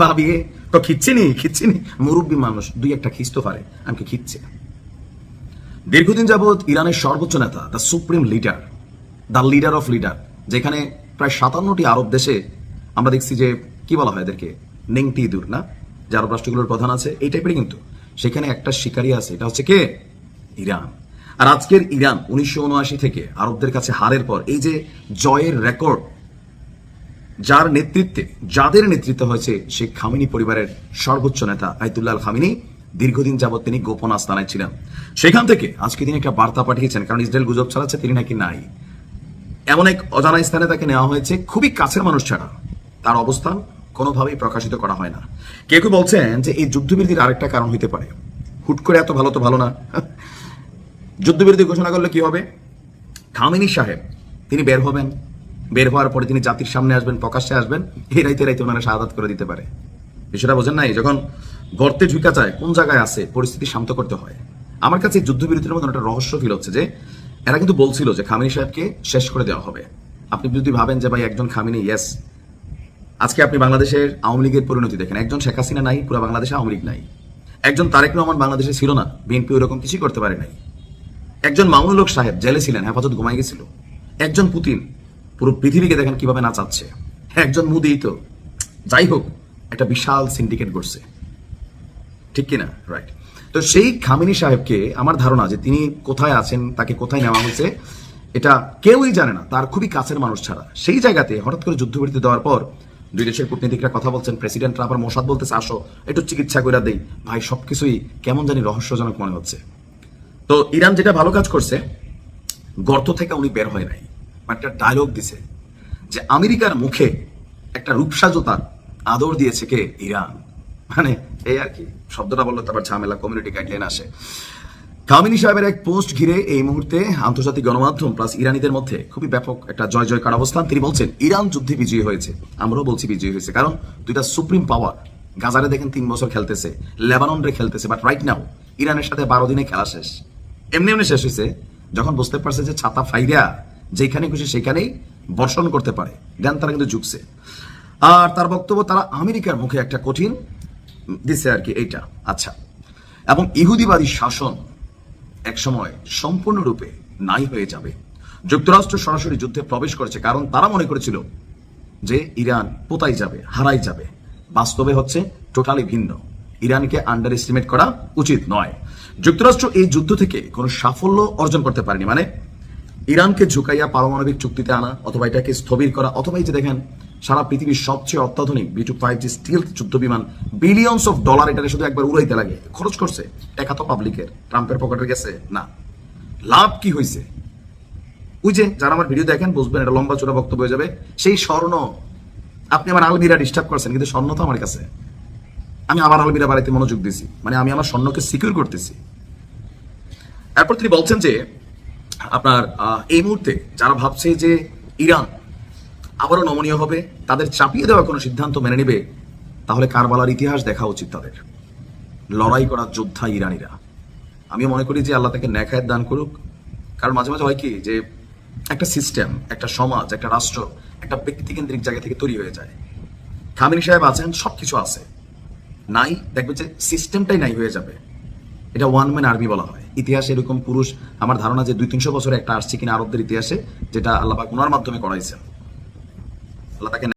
ভাবি তো খিচ্ছে নি মুরব্বী মানুষ, দুই একটা খিস্ত পারে আমাকে খিচ্ছে? দীর্ঘদিন যাবৎ ইরানের সর্বোচ্চ নেতা the supreme leader the leader of leader যেখানে প্রায় সাতান্নটি আরব দেশে আমরা দেখছি যে, কি বলা হয় এদেরকে? নেংটি দূর, না? যে আরব রাষ্ট্রগুলোর প্রধান আছে, এই টাইপেরই কিন্তু। সেখানে একটা শিকারী আছে, এটা হচ্ছে কে? ইরান। আর আজকের ইরান, উনিশশো উনআশি থেকে আরবদের কাছে হারের পর, এই যে জয়ের রেকর্ড যার নেতৃত্বে, যাদের নেতৃত্ব হয়েছে শেখ খামিনি পরিবারের সর্বোচ্চ নেতা আয়তুল্লাহ খামিনি, দীর্ঘদিন যাবৎ তিনি গোপন আস্তানায় ছিলেন। সেখান থেকে আজকে তিনি একটা বার্তা পাঠিয়েছেন, কারণ ইসরায়েল গুজব চালাচ্ছে তিনি নাকি নাই। এমন এক অজানা স্থানে তাকে নেওয়া হয়েছে, খুবই কাছের মানুষ ছাড়া। তার অবস্থান কোনোভাবেই প্রকাশিত করা হয় না। কেউ কেউ বলছেন যে এই যুদ্ধবিরতির আরেকটা কারণ হইতে পারে। হুট করে এত ভালো তো ভালো না। যুদ্ধবিরতি ঘোষণা করলে কি হবে? খামিনী সাহেব, তিনি বের হবেন। বের হওয়ার পরে তিনি জাতির সামনে আসবেন, প্রকাশ্যে আসবেন, এই রাইতে রাইতে ওনারা শাহাদাত করে দিতে পারে। বিষয়টা বোঝেন নাই? যখন গর্তে ঝুঁকা যায়, কোন জায়গায় আছে, পরিস্থিতি শান্ত করতে হয়। আমার কাছে যুদ্ধবিরতির মধ্যে একটা রহস্য ফিল হচ্ছে যে, এরা কিন্তু বলছিল যে খামিনি সাহেবকে শেষ করে দেওয়া হবে। আপনি যদি ভাবেন যে ভাই একজন খামিনি ইয়েস আজকে আপনি বাংলাদেশের আওয়ামী লীগের পরিণতি দেখেন। একজন শেখ হাসিনা নাই, পুরো বাংলাদেশে আওয়ামী লীগ নাই। একজন তারেক রহমান বাংলাদেশে ছিল না, বিএনপি ওরকম কিছুই করতে পারে নাই। একজন মামুনুল হক সাহেব জেলে ছিলেন, হেফাজত ঘুমাই গেছিল। একজন পুতিন পুরো পৃথিবীকে দেখেন কীভাবে নাচাচ্ছে। একজন মুদি তো। যাই হোক, একটা বিশাল সিন্ডিকেট করছে ঠিক কিনা? রাইট তো সেই খামিনী সাহেবকে আমার ধারণা যে তিনি কোথায় আছেন, তাকে কোথায় নেওয়া হয়েছে, এটা কেউই জানে না। তার খুবই কাছের মানুষ ছাড়া। সেই জায়গাতে হঠাৎ করে যুদ্ধবিরতি দেওয়ার পর দুই দেশের কূটনীতিকরা কথা বলছেন প্রেসিডেন্টরা আবার মোসাদ বলতেছে, আসো, একটু চিকিৎসা করে দেই। ভাই, সবকিছুই কেমন জানি রহস্যজনক মনে হচ্ছে। তো ইরান যেটা ভালো কাজ করছে, গর্ত থেকে উনি বের হয় নাই। একটা ডায়লগ দিছে যে আমেরিকার মুখে একটা রূপসা আদর দিয়েছে কে? ইরান। মানে এই আর কি। শব্দটা বলল তারপর ঝামেলা কমিউনিটি গাইডলাইন আসে। কামিনী সাহেবের এক পোস্ট ঘিরে এই মুহূর্তে আন্তর্জাতিক গণমাধ্যম প্লাস ইরানিদের মধ্যে খুবই ব্যাপক একটা জয় জয়কার অবস্থান। তিনি বলছেন, ইরান যুদ্ধে বিজয়ী হয়েছে। আমরাও বলছি বিজয়ী হয়েছে। কারণ দুইটা সুপ্রিম পাওয়ার গাজারে দেখেন তিন বছর খেলতেছে লেবানন রে খেলতেছে। বাট রাইট নাও ইরানের সাথে বারো দিনে খেলা শেষ। এমনি এমনি শেষ হয়েছে যখন বুঝতে পারছে যে ছাতা ফাইরা যেখানে খুশি সেখানেই বর্ষণ করতে পারে। দেন তারা কিন্তু ঝুঁকছে আর তার বক্তব্য, তারা আমেরিকার মুখে একটা কঠিন দিছে আর কি এইটা। আচ্ছা। এবং ইহুদিবাদী শাসন একসময় সম্পূর্ণরূপে নাই হয়ে যাবে। যুক্তরাষ্ট্র সরাসরি যুদ্ধে প্রবেশ করেছে, কারণ তারা মনে করেছিল যে ইরান পোতাই যাবে, হারাই যাবে। বাস্তবে হচ্ছে টোটালি ভিন্ন। ইরানকে আন্ডার এস্টিমেট করা উচিত নয়। যুক্তরাষ্ট্র এই যুদ্ধ থেকে কোনো সাফল্য অর্জন করতে পারেনি। মানে ইরানকে ঝুঁকাইয়া পারমাণবিক চুক্তিতে আনা অথবা এটাকে স্থবির করা, অথবা এই যে দেখেন, সারা পৃথিবীর সবচেয়ে অত্যাধুনিক B two five G steel যুদ্ধ বিমান বিলিয়নস অফ ডলার এটাকে শুধু একবার উড়াইতে লাগে। খরচ করছে টাকা তো পাবলিকের ট্রাম্পের পকেটে গেছে? না। লাভ কি হয়েছে ওই যে যারা আমার ভিডিও দেখেন, বুঝবেন এটা লম্বা চূড়া বক্তব্য হয়ে যাবে। সেই স্বর্ণ, আপনি আমার আলমিরা ডিস্টার্ব করছেন, কিন্তু স্বর্ণ তো আমার কাছে। আমি আমার আলমিরা বাড়িতে মনোযোগ দিছি মানে আমি আমার স্বর্ণকে সিকিউর করতেছি। এরপর তিনি বলছেন যে আপনার এই মুহূর্তে যারা ভাবছে যে ইরান আবারও নমনীয় হবে, তাদের চাপিয়ে দেওয়া কোনো সিদ্ধান্ত মেনে নেবে, তাহলে কারবালার ইতিহাস দেখা উচিত তাদের। লড়াই করার যোদ্ধা ইরানিরা। আমি মনে করি যে আল্লাহ তাকে ন্যাখায়ের দান করুক। কারণ মাঝে মাঝে হয় কি যে একটা সিস্টেম একটা সমাজ, একটা রাষ্ট্র, একটা ব্যক্তিকেন্দ্রিক জায়গা থেকে তৈরি হয়ে যায়। খামিনী সাহেব আছেন সব কিছু আছে। নাই, দেখবে যে সিস্টেমটাই নাই হয়ে যাবে। এটা ওয়ান ম্যান আর্মি বলা হয়। ইতিহাসে এরকম পুরুষ, আমার ধারণা যে দুই তিনশো বছরে একটা আসছে কিনা আরবদের ইতিহাসে, যেটা আল্লাহ ওনার মাধ্যমে করাইছেন। আল্লাহ তাকে